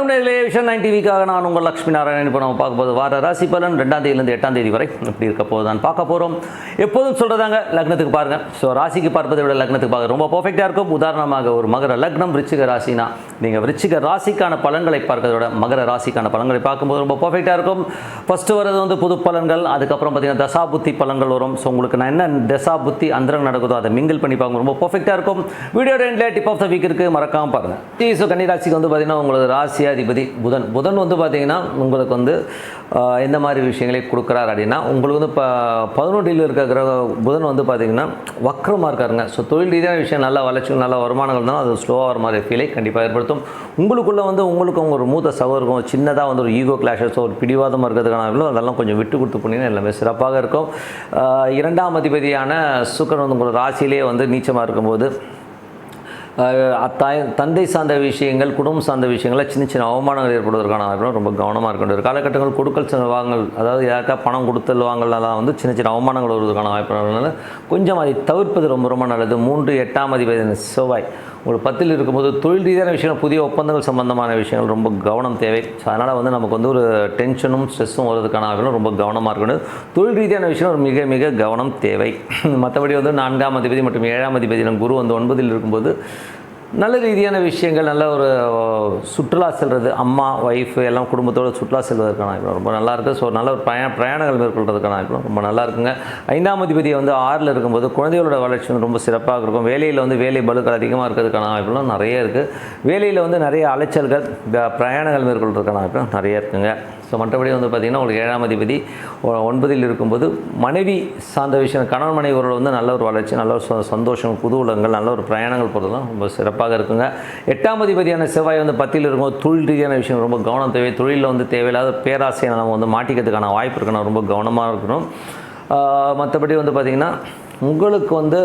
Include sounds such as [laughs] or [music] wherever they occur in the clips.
வணக்கம் நேர்களே vision nine டிவிக்காக நான் உங்கள் லக்ஷ்மி நாராயணன். இப்போ நம்ம பார்க்க போது வார ராசி பலன். ரெண்டாம் தேதியிலேருந்து எட்டாம் தேதி வரை இப்படி இருக்க போது தான் பார்க்க போகிறோம் எப்போதும் சொல்கிறதாங்க லக்னத்துக்கு பாருங்கள் ஸோ ராசிக்கு பார்ப்பதை விட லக்னத்துக்கு பார்க்க ரொம்ப பர்ஃபெக்டாக இருக்கும். உதாரணமாக ஒரு மகர லக்னம் விருச்சிக ராசினா நீங்கள் விருச்சிக ராசிக்கான பலன்களை பார்க்கறத விட மகர ராசிக்கான பலன்களை பார்க்கும்போது ரொம்ப பர்ஃபெக்டாக இருக்கும். ஃபஸ்ட்டு வரது வந்து புது பலன்கள் அதுக்கப்புறம் பார்த்தீங்கன்னா தசா புத்தி பலன்கள் வரும். ஸோ உங்களுக்கு நான் என்ன தசா புத்தி அந்தரம் நடக்குதோ அதை மிங்கிள் பண்ணி பார்க்க ரொம்ப பர்ஃபெக்டாக இருக்கும். வீடியோ ரெண்டில் டிப் ஆஃப் த வீக் இருக்குது மறக்காமல் பாருங்கள் ஸோ கன்னி ராசிக்கு வந்து பார்த்தீங்கன்னா உங்களுக்கு ராஜ்யாதிபதி புதன். புதன் வந்து பார்த்தீங்கன்னா உங்களுக்கு வந்து எந்த மாதிரி விஷயங்களை கொடுக்குறாரு அப்படின்னா உங்களுக்கு வந்து இப்போ பதினொன்றில் இருக்கிற புதன் வந்து பார்த்தீங்கன்னா வக்ரமாக இருக்காருங்க. ஸோ தொழில் ரீதியான விஷயம் நல்லா வளர்ச்சி நல்ல வருமானங்கள் இருந்தாலும் அது ஸ்லோவாக வர மாதிரி ஃபீலை கண்டிப்பாக ஏற்படுத்தும். உங்களுக்குள்ளே வந்து உங்களுக்கு உங்க ஒரு மூத்த சகோதரக்கும் சின்னதாக வந்து ஒரு ஈகோ கிளாஷஸோ ஒரு பிடிவாதமாக இருக்கிறதுக்கான அதெல்லாம் கொஞ்சம் விட்டு கொடுத்து போனீங்கன்னா எல்லாமே சிறப்பாக இருக்கும். இரண்டாம் அதிபதியான சுக்கரன் வந்து உங்களோட ராசியிலே வந்து நீச்சமாக இருக்கும்போது தந்தை சார்ந்த விஷயங்கள் குடும்பம் சார்ந்த விஷயங்கள சின்ன சின்ன அவமானங்கள் ஏற்படுவதற்கான வாய்ப்பு ரொம்ப கவனமாக இருக்க வேண்டிய காலகட்டங்கள் கொடுக்கல் செ- வாங்கல் அதாவது யாருக்கா பணம் கொடுத்தல் வாங்கலாம் வந்து சின்ன சின்ன அவமானங்கள் வருவதற்கான வாய்ப்பு கொஞ்சம் அதை தவிர்ப்பது ரொம்ப ரொம்ப நல்லது. மூன்று எட்டாம் அதிபதி செவ்வாய். உங்களுக்கு பத்தில் இருக்கும்போது தொழில் ரீதியான விஷயங்கள் புதிய ஒப்பந்தங்கள் சம்பந்தமான விஷயங்கள் ரொம்ப கவனம் தேவை. ஸோ அதனால் வந்து நமக்கு வந்து ஒரு டென்ஷனும் ஸ்ட்ரெஸ்ஸும் வர்றதுக்கான வாய்ப்புகள் ரொம்ப கவனமாக இருக்கணும். தொழில் ரீதியான விஷயம் ஒரு மிக மிக கவனம் தேவை. [laughs] மற்றபடி வந்து நான்காம் அதிபதி மற்றும் ஏழாம் அதிபதி குரு வந்து ஒன்பதில் இருக்கும்போது நல்ல ரீதியான விஷயங்கள் நல்ல ஒரு சுற்றுலா செல்வது அம்மா ஒய்ஃப் எல்லாம் குடும்பத்தோடு சுற்றுலா செல்வதற்கான வாய்ப்பு ரொம்ப நல்லா இருக்குது ஸோ நல்ல ஒரு பிரயா பிரயாணங்கள் மேற்கொள்றதுக்கான வாய்ப்பு ரொம்ப நல்லா இருக்குங்க. ஐந்தாம் அதிபதி வந்து ஆறில் இருக்கும்போது குழந்தைகளோட வளர்ச்சி வந்து ரொம்ப சிறப்பாக இருக்கும். வேலையில் வந்து வேலை பலுக்கள் அதிகமாக இருக்கிறதுக்கான வாய்ப்புலாம் நிறைய இருக்குது வேலையில் வந்து நிறைய அலைச்சல்கள் பிரயாணங்கள் மேற்கொள்றதுக்கான வாய்ப்பு நிறைய இருக்குங்க. ஸோ மற்றபடி வந்து பார்த்திங்கன்னா உங்களுக்கு ஏழாம் அதிபதி ஒன்பதில் இருக்கும்போது மனைவி சார்ந்த விஷயம் கணவன் மனைவி வந்து நல்ல ஒரு வளர்ச்சி நல்ல ஒரு ச- சந்தோஷம் உலகங்கள் நல்ல ஒரு பிரயாணங்கள் போகிறதுலாம் ரொம்ப சிறப்பாக இருக்குங்க. எட்டாம் அதிபதியான செவ்வாய் வந்து பத்தில் இருக்கும்போது தொழில் ரீதியான விஷயம் ரொம்ப கவனம் தேவை. தொழிலில் வந்து தேவையில்லாத பேராசையை நம்ம வந்து மாட்டிக்கிறதுக்கான வாய்ப்பு இருக்கணும் ரொம்ப கவனமாக இருக்கணும். மற்றபடி வந்து பார்த்திங்கன்னா உங்களுக்கு வந்து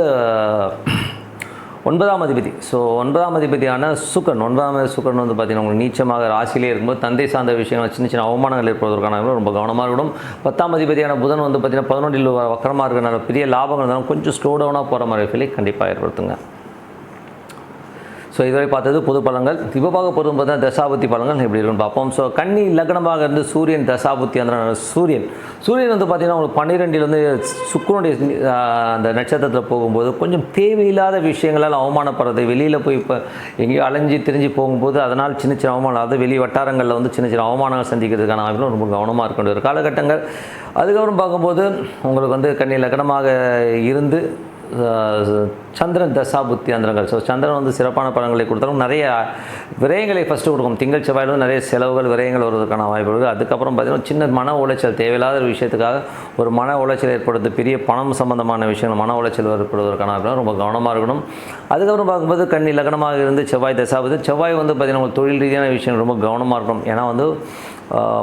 ஒன்பதாம் அதிபதி. ஸோ ஒன்பதாம் அதிபதியான சுக்கரன் ஒன்பதாம் சுக்கன் சுக்கரன் வந்து பார்த்தீங்கன்னா உங்களுக்கு நீச்சமாக ராசியிலே இருக்கும்போது தந்தை சார்ந்த விஷயங்கள் சின்ன சின்ன அவமானங்கள் ஏற்படுவதற்கான ரொம்ப கவனமாக இருக்கணும். பத்தாம் அதிபதியான புதன் வந்து பார்த்தீங்கன்னா பதினொன்றில் வக்கரமாக இருக்கிறனால பெரிய லாபங்கள் இருந்தாலும் கொஞ்சம் ஸ்லோ டவுனாக போகிற மாதிரி ஃபீலை கண்டிப்பாக ஏற்படுத்துங்க. ஸோ இதுவரை பார்த்தது பொது பழங்கள். இப்போ பார்க்க போகிறது பார்த்தா தசாபுத்தி பழங்கள் எப்படி இருக்குன்னு பார்ப்போம். ஸோ கன்னி லக்னமாக இருந்து சூரியன் தசாபுத்தி அந்த சூரியன். சூரியன் வந்து பார்த்தீங்கன்னா உங்களுக்கு பன்னிரெண்டில் வந்து சுக்கரனுடைய அந்த நட்சத்திரத்தில் போகும்போது கொஞ்சம் தேவையில்லாத விஷயங்களால் அவமானப்படுறது. வெளியில் போய் இப்போ எங்கேயோ அலைஞ்சு திரிஞ்சு போகும்போது அதனால் சின்ன சின்ன அவமானம் அதாவது வெளி வட்டாரங்களில் வந்து சின்ன சின்ன அவமானங்கள் சந்திக்கிறதுக்கான வாய்ப்புகள் ரொம்ப கவனமாக இருக்க வேண்டிய ஒரு காலகட்டங்கள். அதுக்கப்புறம் பார்க்கும்போது உங்களுக்கு வந்து கன்னி லக்னமாக இருந்து சந்திரன் தசாபுத்தி அந்தரங்கள். ஸோ சந்திரன் வந்து சிறப்பான பலன்களை கொடுத்தாலும் நிறைய விரயங்களை ஃபஸ்ட்டு கொடுக்கும். திங்கள் செவ்வாயில் வந்து நிறைய செலவுகள் விரயங்கள் வருவதற்கான வாய்ப்பு இருக்குது அதுக்கப்புறம் பார்த்தீங்கன்னா சின்ன மன உளைச்சல் தேவையில்லாத ஒரு விஷயத்துக்காக ஒரு மன உளைச்சல் ஏற்படுத்து பெரிய பணம் சம்பந்தமான விஷயங்கள் மன உளைச்சல் ஏற்படுவதற்கான வாய்ப்பு ரொம்ப கவனமாக இருக்கணும். அதுக்கப்புறம் பார்க்கும்போது கண்ணி லக்னமாக இருந்து செவ்வாய் தசாபுத்தி செவ்வாய் வந்து பார்த்திங்கன்னா உங்களுக்கு தொழில் ரீதியான விஷயம் ரொம்ப கவனமாக இருக்கணும். ஏன்னா வந்து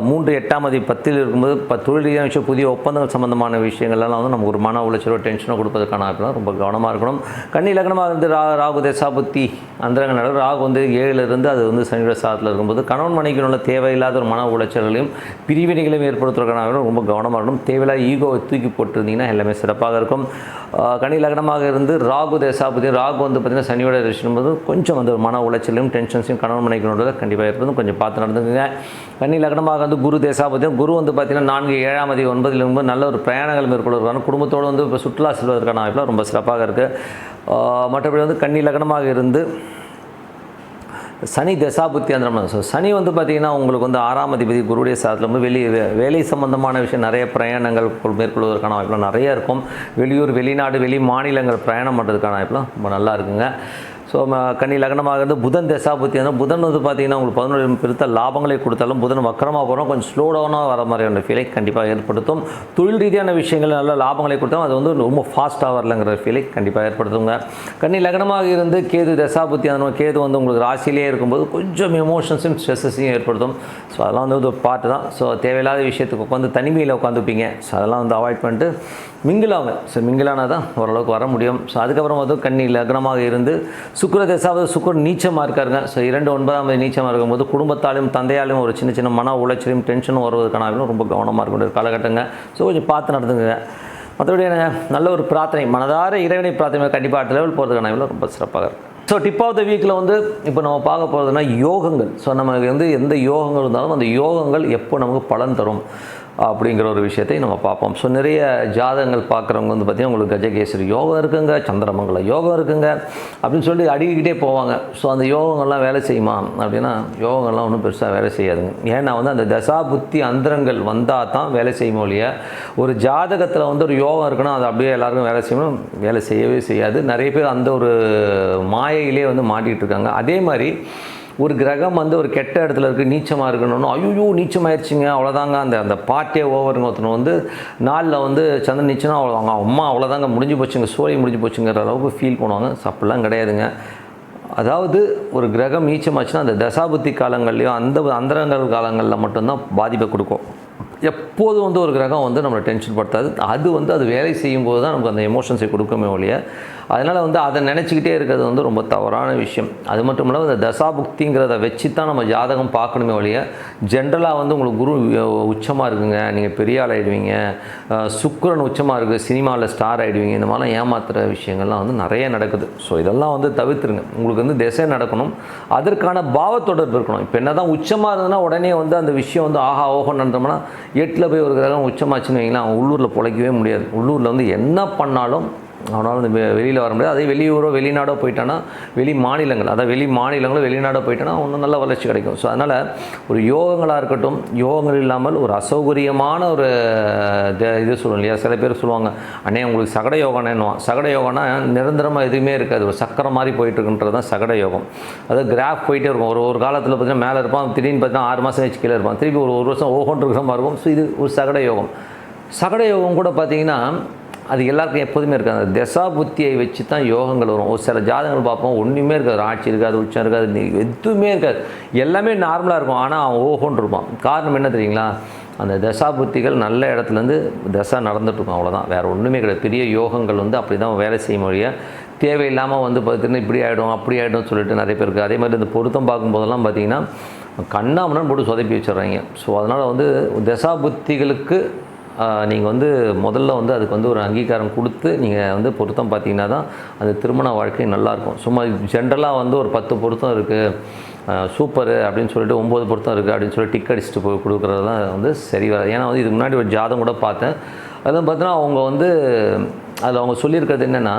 மூன்று எட்டாம் அதி பத்தில் இருக்கும்போது ப தொழில் ரீதியான விஷயம் புதிய ஒப்பந்தங்கள் சம்பந்தமான விஷயங்கள்லாம் வந்து நமக்கு ஒரு மன உளைச்சலோ டென்ஷனோ கொடுப்பதற்கான வாய்ப்புலாம் ரொம்ப கவனமாக இருக்கணும். கன்னி லக்னமாக இருந்து ரா ராகு தசாபுத்தி அந்தரங்க நடவு ராகு வந்து ஏழுலேருந்து அது வந்து சனியோட சாதத்தில் இருக்கும்போது கணவன் மனைக்கு உள்ள தேவையில்லாத ஒரு மன உளைச்சல்களையும் பிரிவினைகளையும் ஏற்படுத்துவதற்கான ரொம்ப கவனமாக இருக்கணும். தேவையில்லாத ஈகோவை தூக்கி போட்டிருந்தீங்கன்னா எல்லாமே சிறப்பாக இருக்கும். கனி லக்னமாக இருந்து ராகு தசாபுத்தி ராகு வந்து பார்த்திங்கன்னா சனியோட இருக்கும்போது கொஞ்சம் வந்து மன உளைச்சலையும் டென்ஷன்ஸையும் கணவன் மனைக்கு கண்டிப்பாக இருப்பதும் கொஞ்சம் பார்த்து நடந்துக்குங்க. கன்னி லக்னமாக வந்து குரு தேசாபதியம் குரு வந்து பார்த்தீங்கன்னா நான்கு ஏழாம் அதிபதி ஒன்பதில் நல்ல ஒரு பிரயாணங்கள் மேற்கொள்வதற்கான குடும்பத்தோடு வந்து இப்போ சுற்றுலா செல்வதற்கான வாய்ப்புலாம் ரொம்ப சிறப்பாக இருக்குது மற்றபடி வந்து கன்னி லக்னமாக இருந்து சனி தசாபுத்தி அந்த ஸோ சனி வந்து பார்த்திங்கன்னா உங்களுக்கு வந்து ஆறாம் அதிபதி குருடைய சாதத்தில் வந்து வெளியே வேலை சம்பந்தமான விஷயம் நிறைய பிரயாணங்கள் மேற்கொள்வதற்கான வாய்ப்புலாம் நிறைய இருக்கும். வெளியூர் வெளிநாடு வெளி மாநிலங்கள் பிரயாணம் பண்ணுறதுக்கான வாய்ப்புலாம் ரொம்ப நல்லா இருக்குங்க. ஸோ கன்னி லக்னமாக இருந்து புதன் தசாபுத்தி வந்து புதன் வந்து பார்த்திங்கன்னா உங்களுக்கு பதினொன்று பெருத்த லாபங்களை கொடுத்தாலும் புதன் வக்கரமாக போகிறோம் கொஞ்சம் ஸ்லோ டவுனாக வர மாதிரியான ஃபீலை கண்டிப்பாக ஏற்படுத்தும். தொழில் ரீதியான விஷயங்கள் நல்ல லாபங்களை கொடுத்தாலும் அது வந்து ரொம்ப ஃபாஸ்ட்டாக வரலங்கிற ஃபீலை கண்டிப்பாக ஏற்படுத்துங்க. கன்னி லக்னமாக இருந்து கேது தசாபுத்தி அந்த கேது வந்து உங்களுக்கு ராசியிலே இருக்கும்போது கொஞ்சம் எமோஷன்ஸையும் ஸ்ட்ரெஸ்ஸையும் ஏற்படுத்தும். ஸோ அதெல்லாம் வந்து ஒரு பாட்டு தான். ஸோ தேவையில்லாத விஷயத்துக்கு உட்காந்து தனிமையில் உட்காந்துப்பீங்க ஸோ அதெல்லாம் வந்து அவாய்ட் பண்ணிட்டு மிங்கிலாங்க ஸோ மிங்கிலானா தான் ஓரளவுக்கு வர முடியும். ஸோ அதுக்கப்புறம் வந்து கன்னி லக்னமாக இருந்து சுக்கர தசாவது சுக்கிரன் நீச்சமாக இருக்காருங்க. ஸோ இரண்டு ஒன்பதாம் தேதி நீச்சமாக இருக்கும்போது குடும்பத்தாலும் தந்தையாலும் ஒரு சின்ன சின்ன மன உளைச்சலையும் டென்ஷனும் வருவதற்கான ரொம்ப கவனமாக இருக்க ஒரு காலகட்டங்க. ஸோ கொஞ்சம் பார்த்து நடந்துங்க மற்றபடி என்னங்க நல்ல ஒரு பிரார்த்தனை. மனதார இறைவனை பிரார்த்தனை கண்டிப்பாக அடுத்த லெவல் போகிறதுக்கான ரொம்ப சிறப்பாக இருக்கும் ஸோ டிப் ஆஃப் த வீக்கில் வந்து இப்போ நம்ம பார்க்க போகிறதுனா யோகங்கள். ஸோ நமக்கு வந்து எந்த யோகங்கள் இருந்தாலும் அந்த யோகங்கள் எப்போ நமக்கு பலன் தரும்? அப்படிங்கிற ஒரு விஷயத்தை நம்ம பார்ப்போம். ஸோ நிறைய ஜாதகங்கள் பார்க்குறவங்க வந்து பார்த்திங்கன்னா உங்களுக்கு கஜகேசரி யோகம் இருக்குங்க சந்திரமங்கல யோகம் இருக்குங்க அப்படின்னு சொல்லி அடிக்கிட்டே போவாங்க. ஸோ அந்த யோகங்கள்லாம் வேலை செய்யுமா? அப்படின்னா யோகங்கள்லாம் ஒன்றும் பெருசாக வேலை செய்யாதுங்க. ஏன்னா வந்து அந்த தசா புத்தி அந்தரங்கள் வந்தால் தான் வேலை செய்யும் ஒழிய ஒரு ஜாதகத்தில் வந்து ஒரு யோகம் இருக்குன்னா அது அப்படியே எல்லாருக்கும் வேலை செய்யணும் வேலை செய்யவே செய்யாது. நிறைய பேர் அந்த ஒரு மாயையிலே வந்து மாட்டிகிட்டு இருக்காங்க. அதே மாதிரி ஒரு கிரகம் வந்து ஒரு கெட்ட இடத்துல இருக்குது நீச்சமாக இருக்கணும்னு. ஐயோ நீச்சமாயிருச்சுங்க. அவ்வளோதாங்க அந்த அந்த பாட்டே ஓவருங்க ஒருத்தனை வந்து நாளில் வந்து சந்திரன் நீச்சனா அவ்வளோ அவங்க அம்மா அவ்வளோதாங்க முடிஞ்சு போச்சுங்க. சோழி முடிஞ்சு போச்சுங்கிற அளவுக்கு ஃபீல் பண்ணுவாங்க. So, அப்படிலாம் கிடையாதுங்க. அதாவது ஒரு கிரகம் நீச்சமாச்சுன்னா அந்த தசாபுத்தி காலங்கள்லையும் அந்த அந்தரங்கள் காலங்களில் மட்டும்தான் பாதிப்பை கொடுக்கும். எப்போதும் வந்து ஒரு கிரகம் வந்து நம்மளை டென்ஷன் படுத்தாது. அது வந்து அது வேலை செய்யும் போது தான் நமக்கு அந்த எமோஷன்ஸை கொடுக்குமே ஒழிய அதனால் வந்து அதை நினச்சிக்கிட்டே இருக்கிறது வந்து ரொம்ப தவறான விஷயம். அது மட்டும் இல்லாமல் இந்த தசாபுக்திங்கிறத வச்சு தான் நம்ம ஜாதகம் பார்க்கணுமே ஒழிய ஜென்ரலாக வந்து உங்களுக்கு குரு உச்சமாக இருக்குங்க. நீங்கள் பெரிய ஆள் ஆகிடுவீங்க சுக்கரன் உச்சமாக இருக்குது சினிமாவில் ஸ்டார் ஆகிடுவீங்க இந்த மாதிரிலாம் ஏமாத்துகிற விஷயங்கள்லாம் வந்து நிறைய நடக்குது. ஸோ இதெல்லாம் வந்து தவிர்த்துருங்க. உங்களுக்கு வந்து திசை நடக்கணும். அதற்கான பாவத்தொடர்பு இருக்கணும். இப்போ என்ன தான் உச்சமாக இருந்ததுன்னா உடனே வந்து அந்த விஷயம் வந்து ஆஹா ஓஹோ நடந்தோம்னா எட்டில் போய் ஒரு கிரகம் உச்சமாச்சுன்னு வைங்களேன் அவன் உள்ளூரில் பிழைக்கவே முடியாது. உள்ளூரில் வந்து என்ன பண்ணாலும் அவனால் வந்து வெளியில் வர முடியாது. அதே வெளியூரோ வெளிநாடோ போயிட்டானா வெளி மாநிலங்கள் அதாவது வெளி மாநிலங்களோ வெளிநாடோ போயிட்டானா ஒன்றும் நல்ல வளர்ச்சி கிடைக்கும். ஸோ அதனால் ஒரு யோகங்களாக இருக்கட்டும் யோகங்கள் இல்லாமல் ஒரு அசௌகரியமான ஒரு இது சொல்லணும் இல்லையா? சில பேர் சொல்லுவாங்க அண்ணே உங்களுக்கு சகட யோகம்னுவான் சகட யோகம்னா நிரந்தரமாக எதுவுமே இருக்காது. ஒரு சக்கரம் மாதிரி போயிட்டுருக்குன்றது தான் சகட யோகம். அதாவது கிராஃப் போயிட்டே இருக்கும். ஒரு ஒரு காலத்தில் பார்த்தீங்கன்னா மேலே இருப்பான் திடீர்னு பார்த்தீங்கன்னா ஆறு மாதம் கீழே இருப்பான். திருப்பி ஒரு ஒரு வருஷம் ஓஹோன்னு இருக்கிற மாதிரி இருக்கும். ஸோ இது ஒரு சகட யோகம். சகட யோகம் கூட பார்த்தீங்கன்னா அது எல்லாருக்கும் எப்போதுமே இருக்காது. அந்த தசா புத்தியை வச்சு தான் யோகங்கள் வரும். ஒரு சில ஜாதகங்கள் பார்ப்போம் ஒன்றுமே இருக்காது. ஆட்சி இருக்காது உச்சம் இருக்காது நீ எதுவுமே இருக்காது. எல்லாமே நார்மலாக இருக்கும். ஆனால் அவன் ஓஹோன்னு இருப்பான். காரணம் என்ன தெரியுங்களா? அந்த தசா புத்திகள் நல்ல இடத்துலேருந்து தசா நடந்துட்டுருக்கும் அவ்வளோதான் வேறு ஒன்றுமே கிடையாது. பெரிய யோகங்கள் வந்து அப்படி தான் வேலை செய்ய மொழிய தேவையில்லாமல் வந்து பார்த்தீங்கன்னா இப்படி ஆகிடும் அப்படி ஆகிடும் சொல்லிட்டு நிறைய பேருக்கு அதே மாதிரி இந்த பொருத்தம் பார்க்கும்போதெல்லாம் பார்த்திங்கன்னா கண்ணாமண்ணன் போட்டு சொதப்பி வச்சிடுறாங்க. ஸோ அதனால் வந்து தசா புத்திகளுக்கு நீங்கள் வந்து முதல்ல வந்து அதுக்கு வந்து ஒரு அங்கீகாரம் கொடுத்து நீங்கள் வந்து பொருத்தம் பார்த்தீங்கன்னா தான் அந்த திருமண வாழ்க்கை நல்லாயிருக்கும். சும்மா ஜென்ரலாக வந்து ஒரு பத்து பொருத்தம் இருக்குது சூப்பரு அப்படின்னு சொல்லிட்டு ஒம்பது பொருத்தம் இருக்குது அப்படின்னு சொல்லி டிக் அடிச்சுட்டு போய் கொடுக்குறது தான் வந்து சரி வராது. ஏன்னா வந்து இதுக்கு முன்னாடி ஒரு ஜாதம் கூட பார்த்தேன். அதெல்லாம் பார்த்தீங்கன்னா அவங்க வந்து அதில் அவங்க சொல்லியிருக்கிறது என்னென்னா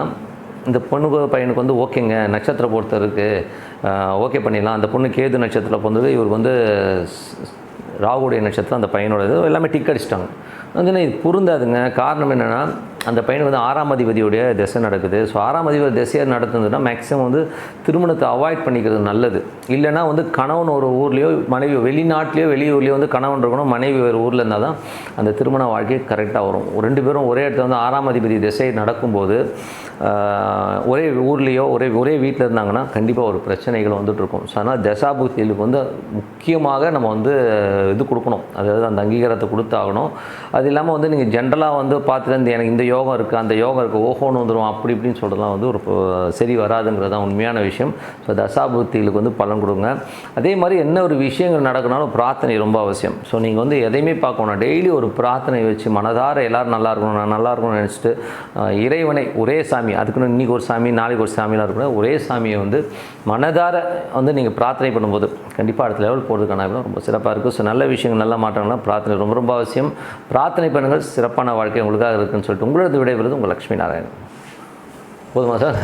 இந்த பொண்ணுக்கு பையனுக்கு வந்து ஓகேங்க நட்சத்திர பொறுத்த இருக்குது ஓகே பண்ணிடலாம். அந்த பொண்ணு கேது நட்சத்திரம் பிறந்தது இவர் வந்து ராகுடைய நட்சத்திரம் அந்த பையனோட இது எல்லாமே டிக் அடிச்சிட்டாங்க. வந்து இது பொருந்தாதுங்க. காரணம் என்னென்னா அந்த பையனுக்கு வந்து ஆறாம் அதிபதியுடைய திசை நடக்குது. ஸோ ஆறாம் அதிபதி திசையாக நடத்துனதுன்னா மேக்ஸிமம் வந்து திருமணத்தை அவாய்ட் பண்ணிக்கிறது நல்லது. இல்லைன்னா வந்து கணவன் ஒரு ஊர்லேயோ மனைவி வெளிநாட்டிலையோ வெளியூர்லேயோ வந்து கணவன் இருக்கணும் மனைவி ஒரு ஊரில் இருந்தால் தான் அந்த திருமண வாழ்க்கை கரெக்டாக வரும். ரெண்டு பேரும் ஒரே இடத்துல வந்து ஆறாம் அதிபதி திசை நடக்கும்போது ஒரே ஊர்லேயோ ஒரே ஒரே வீட்டில் இருந்தாங்கன்னா கண்டிப்பாக ஒரு பிரச்சனைகள் வந்துட்டு இருக்கும். ஸோ அதனால் தசாபுத்திகளுக்கு வந்து முக்கியமாக நம்ம வந்து இது கொடுக்கணும். அதாவது அந்த அங்கீகாரத்தை கொடுத்தாகணும். அது அது இல்லாமல் வந்து நீங்கள் ஜென்ரலாக வந்து பார்த்துட்டு இந்த எனக்கு இந்த யோகம் இருக்குது அந்த யோகம் இருக்குது ஓஹோன்னு வந்துடும் அப்படி இப்படின்னு சொல்கிறதுலாம் வந்து ஒரு சரி வராதுங்கிறது தான் உண்மையான விஷயம். ஸோ தசாபுத்திகளுக்கு வந்து பலன் கொடுங்க. அதே மாதிரி என்ன ஒரு விஷயங்கள் நடக்கனாலும் பிரார்த்தனை ரொம்ப அவசியம். ஸோ நீங்கள் வந்து எதையுமே பார்க்கணும் டெய்லி ஒரு பிரார்த்தனை வச்சு மனதார எல்லோரும் நல்லா இருக்கணும் நான் நல்லா இருக்கணும்னு நினச்சிட்டு இறைவனை ஒரே சாமி அதுக்குன்னு இன்றைக்கி ஒரு சாமி நாளைக்கு ஒரு சாமியெலாம் இருக்கணும் ஒரே சாமியை வந்து மனதார வந்து நீங்கள் பிரார்த்தனை பண்ணும்போது கண்டிப்பாக அடுத்த லெவல் போகிறதுக்கான ரொம்ப சிறப்பாக இருக்கும் ஸோ நல்ல விஷயங்கள் நல்ல மாற்றங்கள்லாம் பிரார்த்தனை ரொம்ப ரொம்ப அவசியம். பிரார்த்தனை பண்ணுங்கள். சிறப்பான வாழ்க்கை உங்களுக்காக இருக்குன்னு சொல்லிட்டு உங்களது விடைபெறுவது உங்கள் லக்ஷ்மி நாராயணன். போதுமா சார்?